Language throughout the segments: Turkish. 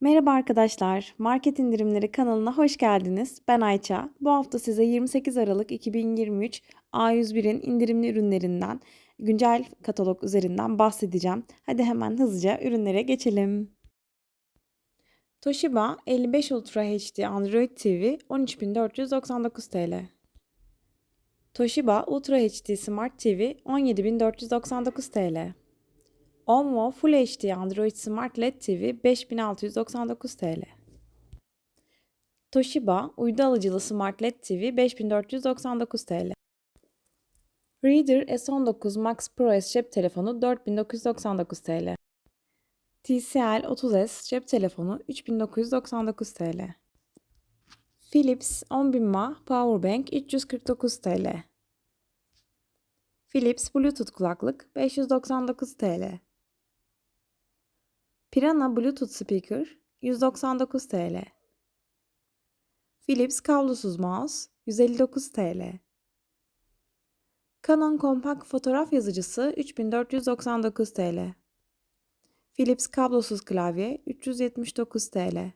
Merhaba arkadaşlar, Market İndirimleri kanalına hoş geldiniz. Ben Ayça. Bu hafta size 28 Aralık 2023 A101'in indirimli ürünlerinden, güncel katalog üzerinden bahsedeceğim. Hadi hemen hızlıca ürünlere geçelim. Toshiba 55 Ultra HD Android TV 13.499 TL. Toshiba Ultra HD Smart TV 17.499 TL. Onvo Full HD Android Smart LED TV 5699 TL. Toshiba uydu alıcılı Smart LED TV 5499 TL. Reader S19 Max Pro S cep telefonu 4999 TL. TCL 30S cep telefonu 3999 TL. Philips 10.000 mAh Powerbank 349 TL. Philips Bluetooth kulaklık 599 TL. Pirana Bluetooth speaker 199 TL. Philips kablosuz mouse 159 TL. Canon kompakt fotoğraf yazıcısı 3499 TL. Philips kablosuz klavye 379 TL.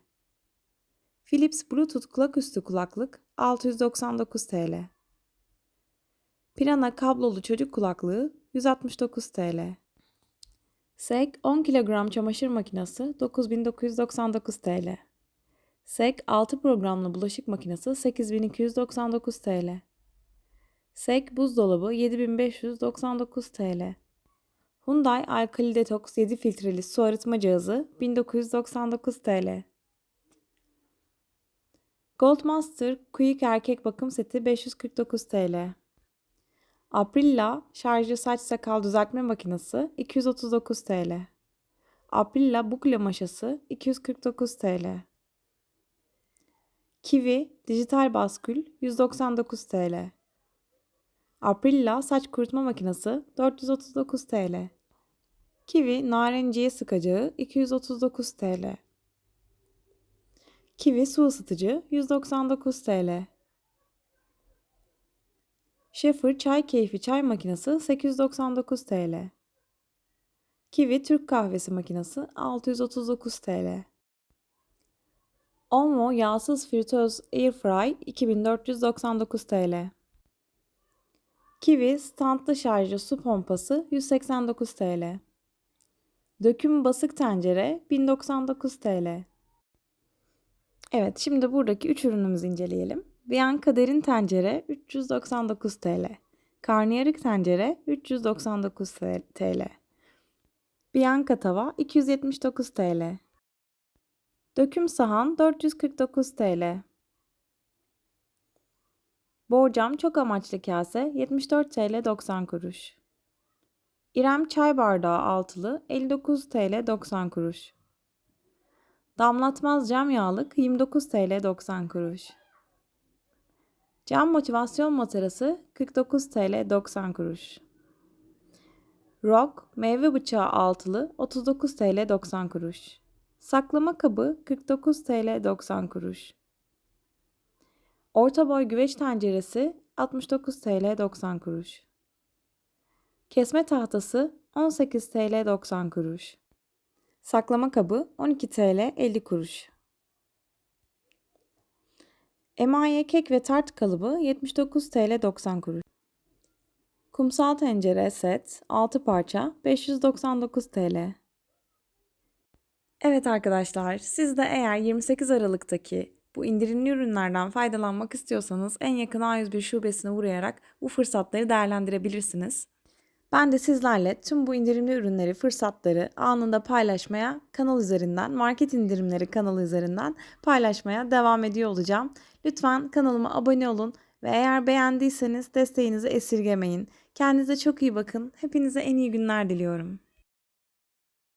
Philips Bluetooth kulaküstü kulaklık 699 TL. Pirana kablolu çocuk kulaklığı 169 TL. SEK 10 kilogram çamaşır makinesi 9999 TL. SEK 6 programlı bulaşık makinesi 8299 TL. SEK buzdolabı 7599 TL. Hyundai Alkali Detox 7 filtreli su arıtma cihazı 1999 TL. Goldmaster Quick erkek bakım seti 549 TL. Aprilla şarjlı saç sakal düzeltme makinesi 239 TL. Aprilla bukle maşası 249 TL. Kiwi dijital baskül 199 TL. Aprilla saç kurutma makinesi 439 TL. Kiwi narenciye sıkacağı 239 TL. Kiwi su ısıtıcı 199 TL. Schaefer çay keyfi çay makinesi 899 TL. Kiwi Türk kahvesi makinesi 639 TL. Onvo yağsız fritöz airfry 2499 TL. Kiwi standlı şarjlı su pompası 189 TL. Döküm basık tencere 1099 TL. Evet şimdi buradaki 3 ürünümüzü inceleyelim. Bianca derin tencere 399 TL. Karnıyarık tencere 399 TL. Bianca tava 279 TL. Döküm sahan 449 TL. Borcam çok amaçlı kase 74 TL 90 kuruş. İrem çay bardağı altılı 59 TL 90 kuruş. Damlatmaz cam yağlık 29 TL 90 kuruş. Cam motivasyon matarası 49 TL 90 kuruş. Rock meyve bıçağı altılı 39 TL 90 kuruş. Saklama kabı 49 TL 90 kuruş. Orta boy güveç tenceresi 69 TL 90 kuruş. Kesme tahtası 18 TL 90 kuruş. Saklama kabı 12 TL 50 kuruş. Emaye kek ve tart kalıbı 79 TL 90 kuruş. Kumsal tencere set 6 parça 599 TL. Evet arkadaşlar, siz de eğer 28 Aralık'taki bu indirimli ürünlerden faydalanmak istiyorsanız en yakın A101 şubesine uğrayarak bu fırsatları değerlendirebilirsiniz. Ben de sizlerle tüm bu indirimli ürünleri, fırsatları anında paylaşmaya kanal üzerinden, market indirimleri kanalı üzerinden paylaşmaya devam ediyor olacağım. Lütfen kanalıma abone olun ve eğer beğendiyseniz desteğinizi esirgemeyin. Kendinize çok iyi bakın. Hepinize en iyi günler diliyorum.